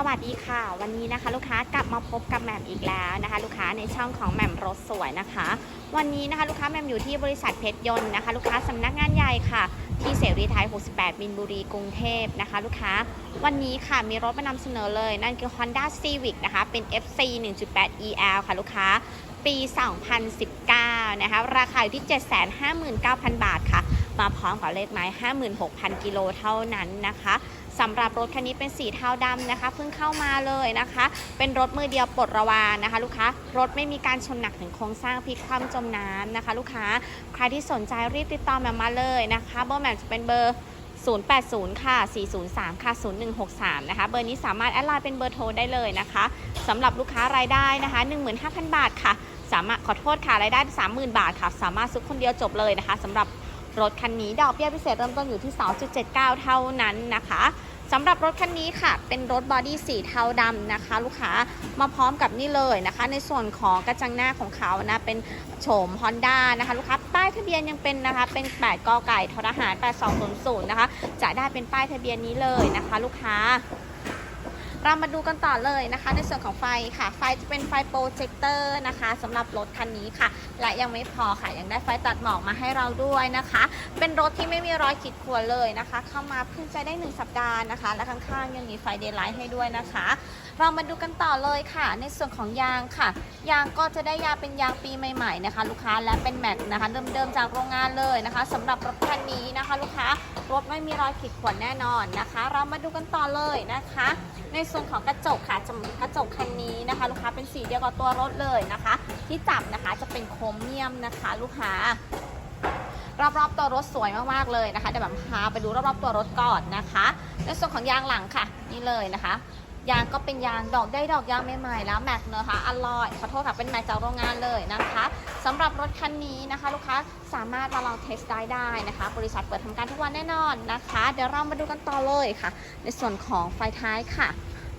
สวัสดีค่ะ วันนี้นะคะลูกค้ากลับมาพบกับแหม่มอีกแล้วนะคะ ลูกค้าในช่องของแหม่มรถสวยนะคะ วันนี้นะคะลูกค้าแหม่มอยู่ที่บริษัทเพชรยนต์นะคะ ลูกค้าสำนักงานใหญ่ค่ะ ที่เสรีไทย 68 มินบุรีกรุงเทพนะคะ ลูกค้าวันนี้ค่ะมีรถมานำเสนอเลย นั่นคือ Honda Civic นะคะเป็น FC 1.8 EL ค่ะลูกค้าปี 2019 นะคะราคาอยู่ที่ 759,000 บาทค่ะ มาพร้อมกับเลขไม้56,000 กิโลเท่านั้นนะคะสำหรับรถคันนี้เป็นสีเทาดำนะคะ เพิ่งเข้ามาเลยนะคะ เป็นรถมือเดียวปลดระวานะคะ ลูกค้ารถไม่มีการชนหนักถึงโครงสร้างพลิกคว่ำจมน้ำนะคะ ลูกค้าใครที่สนใจรีบติดต่อแหม่มมาเลยนะคะเบอร์แหม่มจะเป็นเบอร์ 080 ค่ะ 403 ค่ะ 0163 นะคะ เบอร์นี้สามารถแอดไลน์เป็นเบอร์โทรได้เลยนะคะสำหรับลูกค้ารายได้นะคะ 15,000 บาทค่ะ สามารถขอโทษค่ะรายได้ 30,000 บาทค่ะ สามารถซื้อคนเดียวจบเลยนะคะสำหรับ รถคันนี้ดอกเบี้ยพิเศษเริ่มต้นอยู่ที่ 2.79 เท่านั้นนะคะสำหรับรถคันนี้ค่ะ เป็นรถบอดี้สีเทาดำนะคะ ลูกค้ามาพร้อมกับนี่เลยนะคะ ในส่วนของกระจังหน้าของเขานะเป็นโฉม Honda นะคะ ลูกค้าป้ายทะเบียนยังเป็นนะคะ เป็น 8กไก่ททหาร 8200 นะคะ จะได้เป็นป้ายทะเบียนนี้เลยนะคะ ลูกค้า เรามาดูกันต่อเลยนะคะ ในส่วนของไฟค่ะ ไฟจะเป็นไฟโปรเจคเตอร์นะคะสำหรับรถคันนี้ค่ะ และยังไม่พอค่ะ ยังได้ไฟตัดหมอกมาให้เราด้วยนะคะ เป็นรถที่ไม่มีรอยขีดข่วนเลยนะคะ เข้ามาเพิ่งจะได้ 1 สัปดาห์นะคะ และข้างๆยังมีไฟเดย์ไลท์ให้ด้วยนะคะ เรามาดูกันต่อเลยค่ะ ในส่วนของยางค่ะ ยางก็จะได้ยางเป็นยางปีใหม่ๆนะคะ ลูกค้าและเป็นแม็กนะคะ เดิมๆจากโรงงานเลยนะคะสำหรับรถคันนี้นะคะ ลูกค้ารถไม่มีรอยขีดข่วนแน่นอนนะคะ เรามาดูกันต่อเลยนะคะ ในส่วนของกระจกค่ะจะกระจกคันนี้นะคะ ลูกค้าเป็นสีเดียวกับตัวรถเลยนะคะ ที่จับนะคะจะเป็นโครเมียมนะคะ ลูกค้ารอบๆตัวรถสวยมากๆเลยนะคะเดี๋ยวแบบพาไปดูรอบๆตัวรถก่อนนะคะ ในส่วนของยางหลังค่ะ นี่เลยนะคะ ยางก็เป็นยางดอกได้ดอกยางใหม่ๆแล้วแม็กเนอะคะอร่อยขอโทษค่ะเป็นแม็กจากโรงงานเลยนะคะสำหรับรถคันนี้นะคะ ลูกค้าสามารถมาลองเทสได้ได้นะคะ บริษัทเปิดทำการทุกวันแน่นอนนะคะ เดี๋ยวเรามาดูกันต่อเลยค่ะ ในส่วนของไฟท้ายค่ะ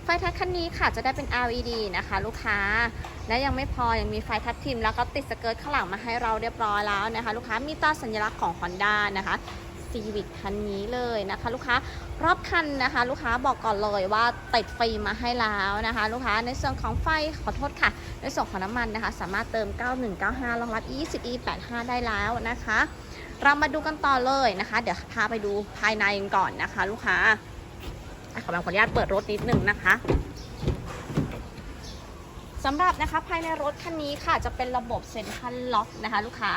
ไฟท้ายคันนี้ค่ะจะได้เป็น LED นะคะ ลูกค้า และยังไม่พอยังมีไฟทัชทิมแล้วก็ติดสเกิร์ตข้างหลังมาให้เราเรียบร้อยแล้วนะคะ ลูกค้ามีตาสัญลักษณ์ของ Honda นะคะ Civic คันนี้เลยนะคะ ลูกค้ารอบคันนะคะ ลูกค้าบอกก่อนเลยว่าติดฟรีมาให้แล้วนะคะ ลูกค้าในส่วนของไฟขอโทษค่ะ ในส่วนของน้ำมันนะคะ สามารถเติม 9195รองรับ 20e 85 ได้แล้วนะคะ เรามาดูกันต่อเลยนะคะ เดี๋ยวพาไปดูภายในกันก่อนนะคะ ลูกค้าอะขออนุญาตเปิดรถนิดนึงนะคะ สำหรับนะคะภายในรถคันนี้ค่ะจะเป็นระบบเซ็นทรัลล็อกนะคะ ลูกค้า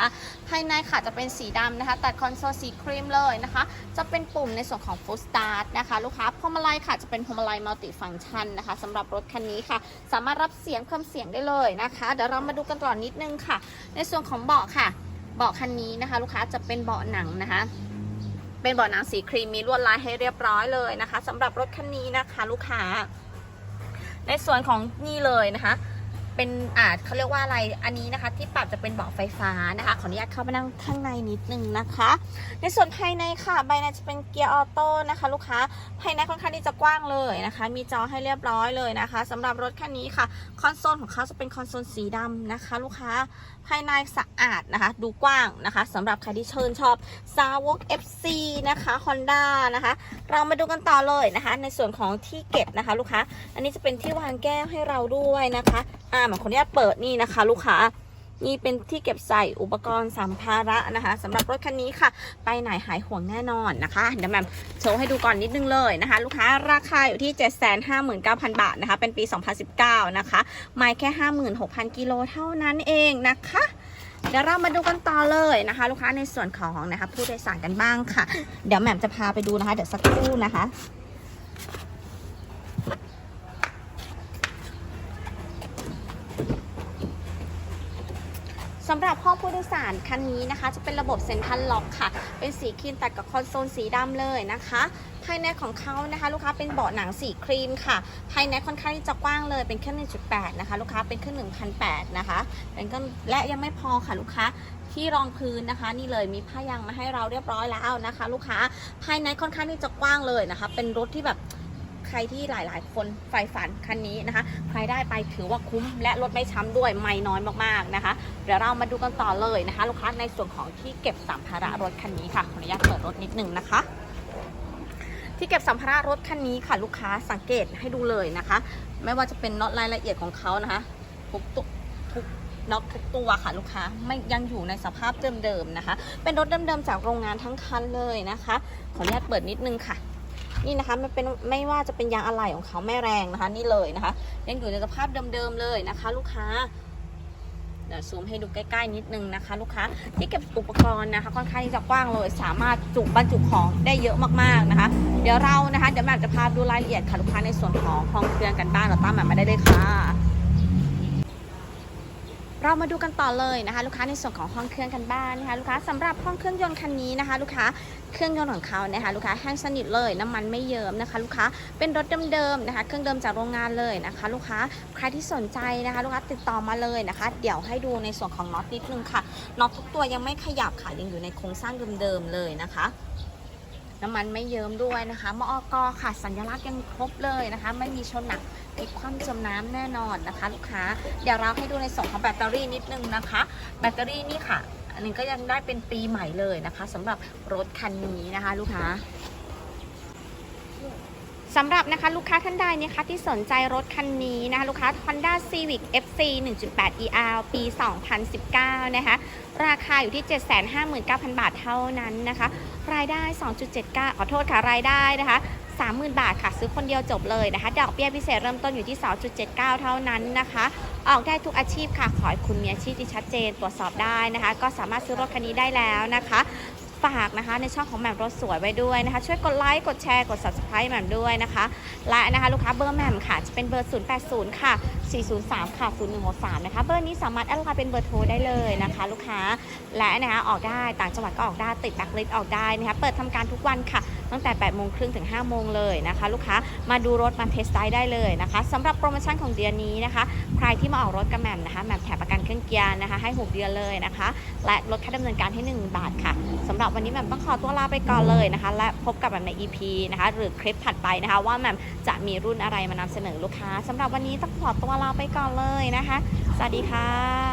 ภายในค่ะจะเป็นสีดำนะคะ ตัดคอนโซลสีครีมเลยนะคะ จะเป็นปุ่มในส่วนของ Full Start นะคะลูกค้าพวงมาลัยค่ะจะเป็นพวงมาลัยมัลติฟัง c t ชันนะคะสำหรับรถคันนี้ค่ะ สามารถรับเสียงเพิ่มเสียงได้เลยนะคะเดี๋ยวเรามาดูกันต่อนิดนึงค่ะ ในส่วนของเบาะค่ะเบาะคันนี้นะคะ ลูกค้าจะเป็นเบาะหนังนะคะเป็นเบาะหนังสีครีมมีลวดลายให้เรียบร้อยเลยนะคะสำหรับรถคันนี้นะคะ ลูกค้า ในส่วนของนี่เลยนะคะ เป็นอ่าเขาเรียกว่าอะไรอันนี้นะคะ ที่ปรับจะเป็นเบาะไฟฟ้านะคะ ขออนุญาตเข้าไปนั่งข้างในนิดนึงนะคะ ในส่วนภายในค่ะใบในจะเป็นเกียร์ออโต้นะคะ ลูกค้าภายในค่อนข้างที่จะกว้างเลยนะคะ มีจอให้เรียบร้อยเลยนะคะสำหรับรถคันนี้ค่ะ คอนโซลของเขาจะเป็นคอนโซลสีดำนะคะ ลูกค้าภายในสะอาดนะคะ ดูกว้างนะคะสำหรับใครที่เชิญชอบซาวก FC นะคะ Honda นะคะ เรามาดูกันต่อเลยนะคะ ในส่วนของที่เก็บนะคะ ลูกค้า อันนี้จะเป็นที่วางแก้วให้เราด้วยนะคะอ่าเหมือนคนนี้เปิดนี่นะคะ ลูกค้านี่เป็นที่เก็บใส่อุปกรณ์สัมภาระนะคะสำหรับรถคันนี้ค่ะ ไปไหนหายห่วงแน่นอนนะคะเดี๋ยวแมมโชว์ให้ดูก่อนนิดนึงเลยนะคะ ลูกค้าราคาอยู่ที่ 759,000 บาทนะคะ เป็นปี 2019 นะคะไม่แค่ 56,000 กิโลเท่านั้นเองนะคะ เดี๋ยวเรามาดูกันต่อเลยนะคะ ลูกค้าในส่วนของนะคะผู้โดยสารกันบ้างค่ะ เดี๋ยวแหม่มจะพาไปดูนะคะ เดี๋ยวสักครู่นะคะำหรับห้องผู้โดยสารคันนี้นะคะ จะเป็นระบบเซ็นทรัลล็อกค่ะ เป็นสีครีมตัดกับคอนโซลสีดำเลยนะคะภายในของเขานะคะ ลูกค้าเป็นเบาะหนังสีครีมค่ะ ภายในค่อนข้างที่จะกว้างเลยเป็นเครื่อง1.8 นะคะ ลูกค้าเป็นเครื่อง1,008นะคะ เป็นเครื่องและยังไม่พอค่ะลูกค้าที่รองพื้นนะคะ นี่เลยมีผ้ายางมาให้เราเรียบร้อยแล้วนะคะ ลูกค้าภายในค่อนข้างที่จะกว้างเลยนะคะ เป็นรถที่แบบ รที่หลายๆ คนใฝ่ฝันคันนี้นะคะ ใครได้ไปถือว่าคุ้มและรถไม่ช้ำด้วยไม่น้อยมากๆนะคะ เดี๋ยวเรามาดูกันต่อเลยนะคะ ลูกค้าในส่วนของที่เก็บสัมภาระรถคันนี้ค่ะขออนุญาตเปิดรถนิดนึงนะคะที่เก็บสัมภาระรถคันนี้ค่ะ ลูกค้าสังเกตให้ดูเลยนะคะ ไม่ว่าจะเป็นน็อตรายละเอียดของเขานะคะทุกตัวทุกน็อตทุกตัวค่ะลูกค้าไม่ยังอยู่ในสภาพเดิมๆนะคะ เป็นรถเดิมๆจากโรงงานทั้งคันเลยนะคะ ขออนุญาตเปิดนิดนึงค่ะ นี่นะคะมันเป็นไม่ว่าจะเป็นยางอะไหล่ของเขาแม่แรงนะคะ นี่เลยนะคะยังอยู่ในสภาพเดิมๆเลยนะคะ ลูกค้าเดี๋ยวซูมให้ดูใกล้ๆนิดนึงนะคะ ลูกค้าที่เก็บอุปกรณ์นะคะ ค่อนข้างที่จะกว้างเลย สามารถจุบรรจุของได้เยอะมากๆนะคะ เดี๋ยวเรานะคะเดี๋ยวแม่จะพาดูรายละเอียดค่ะลูกค้าในส่วนของห้องเครื่องกันบ้างเราตามแม่มาได้เลยค่ะ เรามาดูกันต่อเลยนะคะ ลูกค้าในส่วนของห้องเครื่องกันบ้านนะคะลูกค้าสำหรับห้องเครื่องยนต์คันนี้นะคะ ลูกค้าเครื่องยนต์ของเขานะคะลูกค้าแห้งสนิทเลยน้ำมันไม่เยิ้มนะคะ ลูกค้าเป็นรถเดิมๆนะคะ เครื่องเดิมจากโรงงานเลยนะคะ ลูกค้าใครที่สนใจนะคะ ลูกค้าติดต่อมาเลยนะคะ เดี๋ยวให้ดูในส่วนของน็อตนิดนึงค่ะน็อตทุกตัวยังไม่ขยับค่ะยังอยู่ในโครงสร้างเดิมๆเลยนะคะ น้ำมันไม่เยิ้มด้วยนะคะมอกค่ะ สัญลักษณ์ยังครบเลยนะคะ ไม่มีชนหนักพลิกคว่ำจมน้ำแน่นอนนะคะ ลูกค้า เดี๋ยวเราให้ดูในส่วนของแบตเตอรี่นิดนึงนะคะ แบตเตอรี่นี่ค่ะ อันนี้ก็ยังได้เป็นปีใหม่เลยนะคะสำหรับรถคันนี้นะคะ ลูกค้า สำหรับนะคะลูกค้าท่านใดนะคะที่สนใจรถคันนี้นะคะลูกค้า Honda Civic FC 1.8 ER ปี 2019 นะคะราคาอยู่ที่ 759,000 บาทเท่านั้นนะคะ รายได้ 2.79 ขอโทษค่ะ รายได้นะคะ30,000 บาทค่ะ ซื้อคนเดียวจบเลยนะคะ ดอกเบี้ยพิเศษเริ่มต้นอยู่ที่ 2.79 เท่านั้นนะคะ ออกได้ทุกอาชีพค่ะ ขอให้คุณมีอาชีพที่ชัดเจนตรวจสอบได้นะคะ ก็สามารถซื้อรถคันนี้ได้แล้วนะคะ ฝากนะคะในช่องของแหม่มรถสวยไว้ด้วยนะคะ ช่วยกดไลค์กดแชร์กด subscribe แหม่มด้วยนะคะและนะคะลูกค้าเบอร์แหม่มค่ะ จะเป็นเบอร์ 080 ค่ะ 403 ค่ะ 0163 นะคะ เบอร์นี้สามารถแอดไลน์เป็นเบอร์โทรได้เลยนะคะ ลูกค้าและนะคะออกได้ต่างจังหวัดก็ออกได้ติดแบ็คลิสต์ออกได้นะคะเปิดทำการทุกวันค่ะ ตั้งแต่8โมงครึ่งถึง 5 โมงเลยนะคะ ลูกค้ามาดูรถมาเทสไดได้เลยนะคะสำหรับโปรโมชั่นของเดือนนี้นะคะ ใครที่มาออกรถกับแหม่มนะคะแหม่มแถมประกันเครื่องเกียร์นะคะให้ 6 เดือนเลยนะคะ และลดค่าดำเนินการให้ 1 บาทค่ะ หรับวันนี้แหม่มต้องขอตัวลาไปก่อนเลยนะคะ และพบกับแหม่มใน EP นะคะ หรือคลิปถัดไปนะคะ ว่าแหม่มจะมีรุ่นอะไรมานำเสนอลูกค้าสำหรับวันนี้ต้องขอตัวลาไปก่อนเลยนะคะ สวัสดีค่ะ